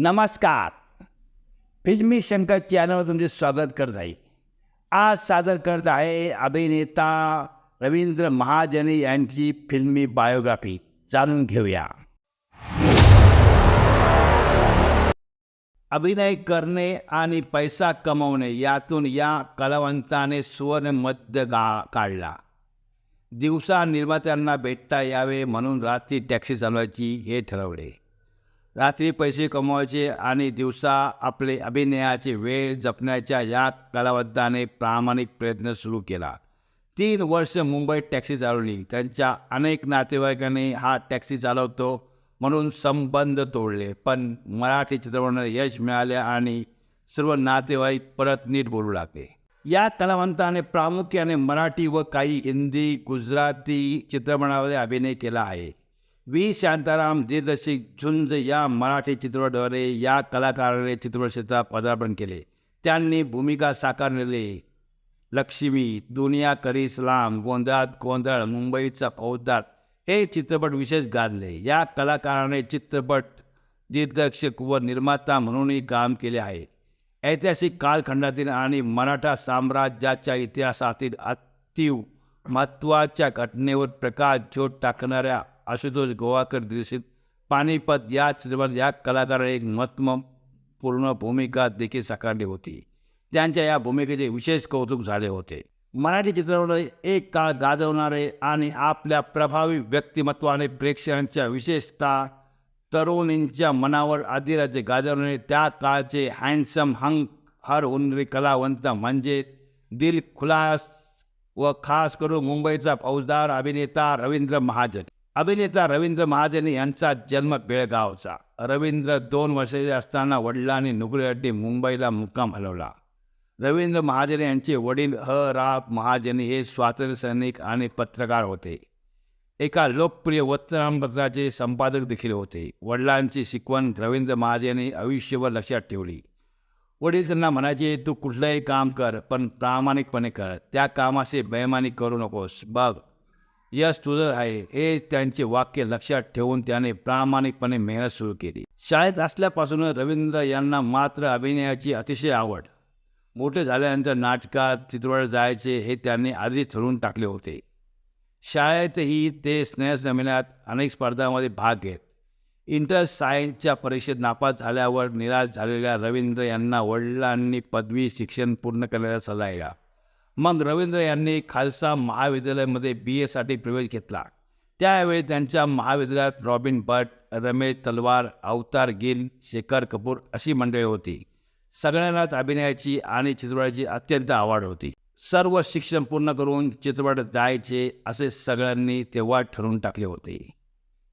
नमस्कार. फिल्मी शंकर चॅनलवर तुमचे स्वागत करत आहे. आज सादर करत आहे अभिनेता रवींद्र महाजनी यांची फिल्मी बायोग्राफी. जाणून घेऊया. अभिनय करणे आणि पैसा कमवणे यातून या कलावंताने सुवर्ण मद्य गा काढला. दिवसा निर्मात्यांना भेटता यावे म्हणून रात्री टॅक्सी चालवायची हे ठरवले. रात्री पैसे कमवायचे आणि दिवसा आपले अभिनयाचे वेळ जपण्याच्या या कलावंताने प्रामाणिक प्रयत्न सुरू केला. तीन वर्ष मुंबईत टॅक्सी चालवली. त्यांच्या अनेक नातेवाईकांनी हा टॅक्सी चालवतो म्हणून संबंध तोडले. पण मराठी चित्रपटाला यश मिळाले आणि सर्व नातेवाईक परत नीट बोलू लागले. या कलावंताने प्रामुख्याने मराठी व काही हिंदी गुजराती चित्रपटामध्ये अभिनय केला आहे. व्ही. शांताराम दिग्दर्शित झुंज या मराठी चित्रपटाद्वारे या कलाकाराने चित्रपट क्षेत्रात पदार्पण केले. त्यांनी भूमिका साकारलेले लक्ष्मी दुनिया करी इस्लाम गोंधळात गोंधळ मुंबईचा फौजदार हे चित्रपट विशेष गाजले. या कलाकाराने चित्रपट दिग्दर्शक व निर्माता म्हणूनही काम केले आहे. ऐतिहासिक कालखंडातील आणि मराठा साम्राज्याच्या इतिहासातील अतिव महत्त्वाच्या घटनेवर प्रकाश झोत टाकणाऱ्या आशुतोष गोवाकर दिवशीत पानिपत या चित्रपटात या कलाकाराने एक महत्त्वपूर्ण भूमिका देखील साकारली होती. त्यांच्या या भूमिकेचे विशेष कौतुक झाले होते. मराठी चित्रपटात एक काळ गाजवणारे आणि आपल्या प्रभावी व्यक्तिमत्वाने प्रेक्षकांच्या विशेषतः तरुणींच्या मनावर आदिराज्य गाजवणारे त्या काळचे हँडसम हंग हर हुनरी कलावंत म्हणजे दिल खुलास व खास करून मुंबईचा फौजदार अभिनेता रवींद्र महाजन. अभिनेता रवींद्र महाजन यांचा जन्म बेळगावचा. रवींद्र दोन वर्षाचे असताना वडिलांनी नोकरीसाठी मुंबईला मुक्काम हलवला. रवींद्र महाजन यांचे वडील ह. रा. महाजन हे स्वातंत्र्य सैनिक आणि पत्रकार होते. एका लोकप्रिय वर्तमानपत्राचे संपादक देखील होते. वडिलांची शिकवण रवींद्र महाजनने आयुष्यभर लक्षात ठेवली. वडील त्यांना म्हणायचे तू कुठलंही काम कर पण प्रामाणिकपणे कर. त्या कामाशी बेमानी करू नकोस. बघ यश तुझं आहे. हे त्यांचे वाक्य लक्षात ठेवून त्याने प्रामाणिकपणे मेहनत सुरू केली. शाळेत असल्यापासून रवींद्र यांना मात्र अभिनयाची अतिशय आवड. मोठे झाल्यानंतर नाटकात चित्रपट जायचे हे त्यांनी आधीच ठरवून टाकले होते. शाळेतही ते स्नेहसंमेलनात अनेक स्पर्धांमध्ये भाग घेत. इंटर सायन्सच्या परीक्षेत नापास झाल्यावर निराश झालेल्या रवींद्र यांना वडिलांनी पदवी शिक्षण पूर्ण करण्याचा सल्ला दिला. मग रवींद्र यांनी खालसा महाविद्यालयामध्ये बी एसाठी प्रवेश घेतला. त्यावेळी त्यांच्या महाविद्यालयात रॉबिन भट रमेश तलवार अवतार गिल शेखर कपूर अशी मंडळी होती. सगळ्यांनाच अभिनयाची आणि चित्रपटाची अत्यंत आवड होती. सर्व शिक्षण पूर्ण करून चित्रपट जायचे असे सगळ्यांनी तेव्हा ठरवून टाकले होते.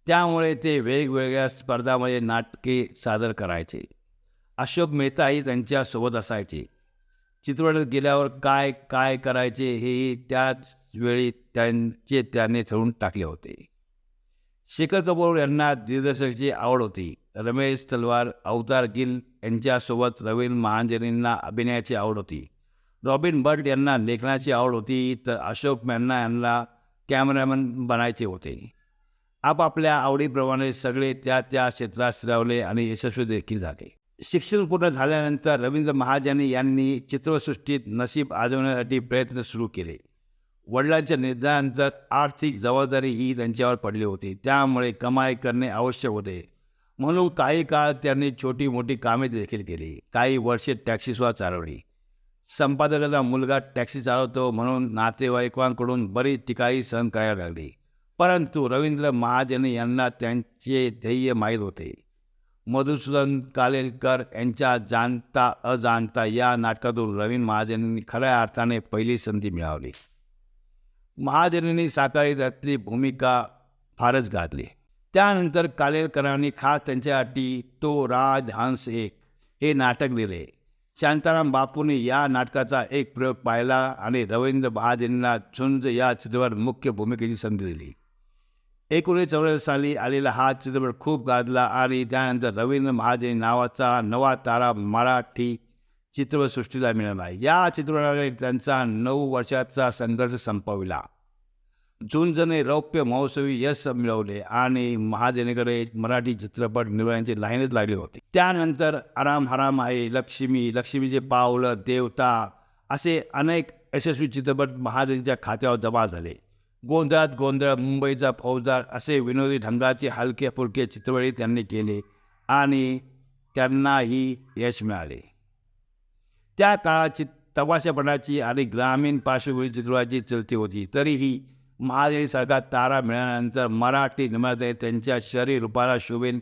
त्यामुळे ते वेगवेगळ्या स्पर्धामध्ये नाटके सादर करायचे. अशोक मेहताही त्यांच्यासोबत असायचे. चित्रपटात गेल्यावर काय काय करायचे हेही त्याच वेळी त्यांचे त्याने ठरवून टाकले होते. शेखर कपूर यांना दिग्दर्शकाची आवड होती. रमेश तलवार अवतार गिल यांच्यासोबत रवींद्र महाजनींना अभिनयाची आवड होती. रॉबिन भट यांना लेखनाची आवड होती तर अशोक मॅन्ना यांना कॅमेरामॅन बनायचे होते. आपापल्या आवडीप्रमाणे सगळे त्या त्या क्षेत्रात स्थिरावले आणि यशस्वी देखील झाले. शिक्षण पूर्ण झाल्यानंतर रवींद्र महाजन यांनी चित्रसृष्टीत नशीब आजवण्यासाठी प्रयत्न सुरू केले. वडिलांच्या निधनानंतर आर्थिक जबाबदारी ही त्यांच्यावर पडली होती. त्यामुळे कमाई करणे आवश्यक होते. म्हणून काही काळ त्यांनी छोटी मोठी कामे देखील केली. काही वर्षे टॅक्सीसुद्धा चालवली. संपादकाचा मुलगा टॅक्सी चालवतो म्हणून नातेवाईकांकडून बरीच ठिकाणी सहन करायला लागली. परंतु रवींद्र महाजन यांना त्यांचे ध्येय माहीत होते. मधुसूदन कालेलकर यांच्या जाणता अजाणता या नाटकातून रवींद्र महाजनांनी खऱ्या अर्थाने पहिली संधी मिळवली. महाजनींनी साकारली त्यातली भूमिका फारच गाजली. त्यानंतर कालेलकरांनी खास त्यांच्यासाठी तो राज हंस एक हे नाटक दिले शांताराम बापूंनी या नाटकाचा एक प्रयोग पाहिला आणि रवींद्र महाजनींना झुंज या चित्रपट मुख्य भूमिकेची संधी दिली. एकोणीस चौऱ्याऐंशी साली आलेला हा चित्रपट खूप गाजला आणि त्यानंतर रवींद्र महाजन नावाचा नवा तारा मराठी चित्रपटसृष्टीला मिळाला. या चित्रपटाने त्यांचा नऊ वर्षाचा संघर्ष संपविला. झुंजने रौप्य महोत्सवी यश मिळवले आणि महाजनेकडे मराठी चित्रपट निर्माणाची लाईनच लागली होती. त्यानंतर आराम हराम आहे लक्ष्मी लक्ष्मीचे पावलं देवता असे अनेक यशस्वी चित्रपट महाजनच्या खात्यावर जमा झाले. गोंधळात गोंधळ मुंबईचा फौजदार असे विनोदी ढंगाचे हलके फुलके चित्रवळी त्यांनी केले आणि त्यांनाही यश मिळाले. त्या काळाची तमाशापणाची आणि ग्रामीण पार्श्वभूमी चित्रपटाची चलती होती. तरीही महादेवीसारखा तारा मिळाल्यानंतर मराठी निर्माते त्यांच्या शरीर रूपाला शोभेन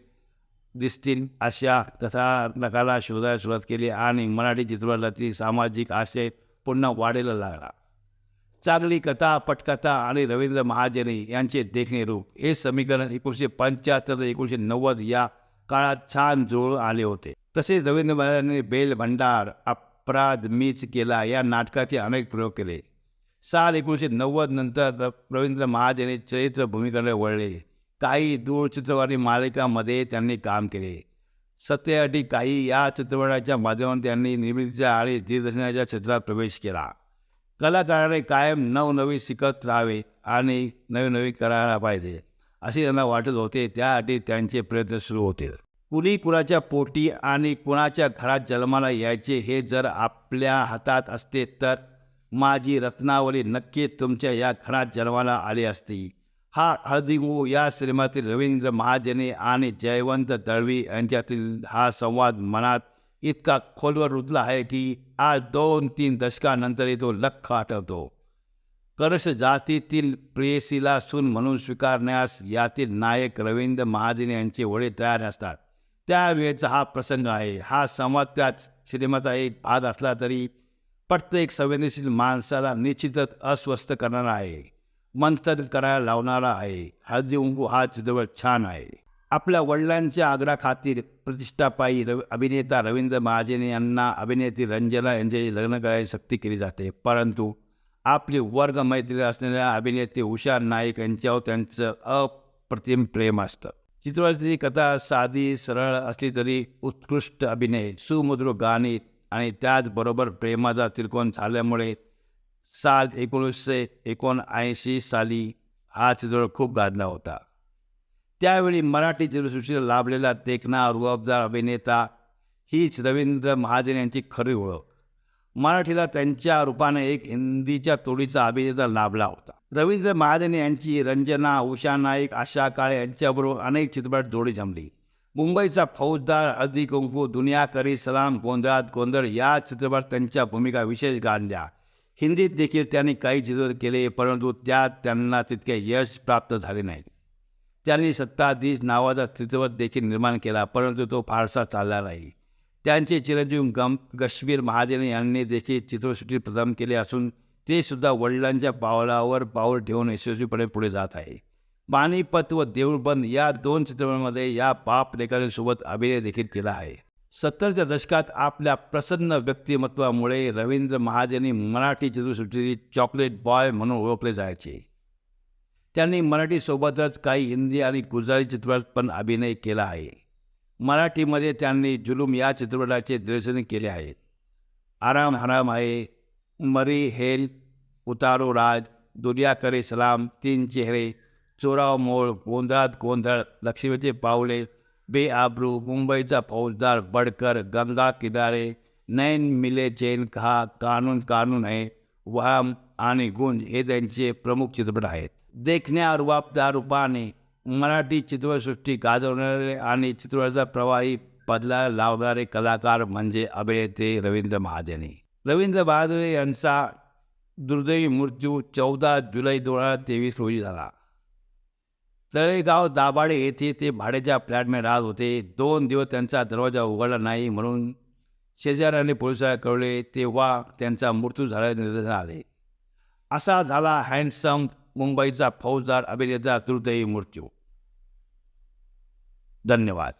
दिसतील अशा कथानकाला शोधायला सुरुवात केली आणि मराठी चित्रपटातील सामाजिक आशय पुन्हा वाढायला लागला. चांगली कथा पटकथा आणि रवींद्र महाजनी यांचे देखणे रूप. हे समीकरण एकोणीसशे पंच्याहत्तर ते एकोणीसशे नव्वद या काळात छान जुळून आले होते. तसेच रवींद्र महाजनी बेल भंडार अपराध मीच केला या नाटकाचे अनेक प्रयोग केले. साल एकोणीसशे नव्वद नंतर रवींद्र महाजनी चरित्र भूमिकेने वळले. काही दूरचित्रवाणी मालिकांमध्ये त्यांनी काम केले. सत्यासाठी काही या चित्रपटाच्या माध्यमातून त्यांनी निर्मितीच्या आणि दिग्दर्शनाच्या क्षेत्रात प्रवेश केला. कलाकाराने कायम नवनवीन शिकत राहावे आणि नवीनवी करायला पाहिजे असे त्यांना वाटत होते. त्यासाठी त्यांचे प्रयत्न सुरू होते. कुणी कुणाच्या पोटी आणि कुणाच्या घरात जन्माला यायचे हे जर आपल्या हातात असते तर माझी रत्नावली नक्की तुमच्या या घरात जन्माला आली असती. हा हळदिंगू या सिनेमातील रवींद्र महाजने आणि जयवंत दळवी यांच्यातील हा संवाद मनात इतका खोलवर रुजला आहे की आज दोन तीन दशकानंतरही तो लख आठवतो करश जातीतील प्रेयसीला सून म्हणून स्वीकारण्यास यातील नायक रवींद्र महाजन यांचे वडे तयार असतात. त्यावेळेचा हा प्रसंग आहे. हा संवाद त्या सिनेमाचा एक भाग असला तरी प्रत्येक संवेदनशील माणसाला निश्चितच अस्वस्थ करणारा आहे. मंथन करायला लावणारा आहे. हळदी उंकू हा चित्रपट छान आहे. आपल्या वडिलांच्या आग्रहाखातीर प्रतिष्ठापायी रवि अभिनेता रवींद्र महाजन यांना अभिनेत्री रंजना यांच्याशी लग्न करायची सक्ती केली जाते. परंतु आपली वर्ग मैत्री असलेल्या अभिनेत्री उषा नाईक यांच्यावर त्यांचं अप्रतिम प्रेम असतं. चित्रपटाची कथा साधी सरळ असली तरी उत्कृष्ट अभिनय सुमधुर गाणी आणि त्याचबरोबर प्रेमाचा त्रिकोण झाल्यामुळे साल एकोणीसशे एकोणऐंशी साली हा चित्रपट खूप गाजला होता. त्यावेळी मराठी चित्रसृष्टीला लाभलेला देखणा रुबाबदार अभिनेता हीच रवींद्र महाजन यांची खरी ओळख. मराठीला त्यांच्या रूपाने एक हिंदीच्या तोडीचा अभिनेता लाभला होता. रवींद्र महाजन यांची रंजना उषा नाईक आशा काळे यांच्याबरोबर अनेक चित्रपट जोडी जमली. मुंबईचा फौजदार हळदी कुंकू दुनिया करी सलाम गोंधळात गोंधळ या चित्रपट त्यांच्या भूमिका विशेष गाजल्या हिंदीत देखील त्यांनी काही चित्रपट केले परंतु त्यात त्यांना तितके यश प्राप्त झाले नाही त्यांनी सत्ताधीश नावाचा चित्रपट देखील निर्माण केला परंतु तो फारसा चालला नाही. त्यांचे चिरंजीव गम कश्मीर महाजन यांनी देखील चित्रसृष्टी प्रदान केले असून ते सुद्धा वडिलांच्या पावलावर पाऊल ठेवून यशस्वीपणे पुढे जात आहे. पानिपत व देऊळबंद या दोन चित्रपटांमध्ये या पाप लेखकांसोबत अभिनय देखील केला आहे. सत्तरच्या दशकात आपल्या प्रसन्न व्यक्तिमत्वामुळे रवींद्र महाजनी मराठी चित्रसृष्टीतील चॉकलेट बॉय म्हणून ओळखले जायचे. त्यांनी मराठीसोबतच काही हिंदी आणि गुजराती चित्रपटात पण अभिनय केला आहे. मराठीमध्ये त्यांनी जुलूम या चित्रपटाचे दिग्दर्शन केले आहेत आराम हराम आहे मरी हेल उतारो राज दुनिया करे सलाम तीन चेहरे चोराव मोळ गोंधळात गोंधळ लक्ष्मीचे पावले बेआबरू मुंबईचा फौजदार बडकर गंगा किनारे नैन मिले चैन कहा कानून कानून आहे. वाम आणि गुंज हे त्यांचे प्रमुख चित्रपट आहेत. देखण्या रुबाबदार रूपाने मराठी चित्रपटसृष्टी गाजवणारे आणि चित्रपटाचा प्रवाही पदला लावणारे कलाकार म्हणजे अभिनेते रवींद्र महाजनी. रवींद्र महाजने यांचा दुर्दैवी मृत्यू चौदा जुलै दोन हजार तेवीस रोजी झाला. तळेगाव दाभाडे येथे ते भाड्याच्या फ्लॅटमध्ये राहत होते. दोन दिवस त्यांचा दरवाजा उघडला नाही म्हणून शेजाऱ्याने पोलिसाला कळले तेव्हा त्यांचा मृत्यू झाल्याचे निदर्शन आले असा झाला हँडसम मुंबईचा फौजदार अभिनेता दुर्दैवी मृत्यू. धन्यवाद.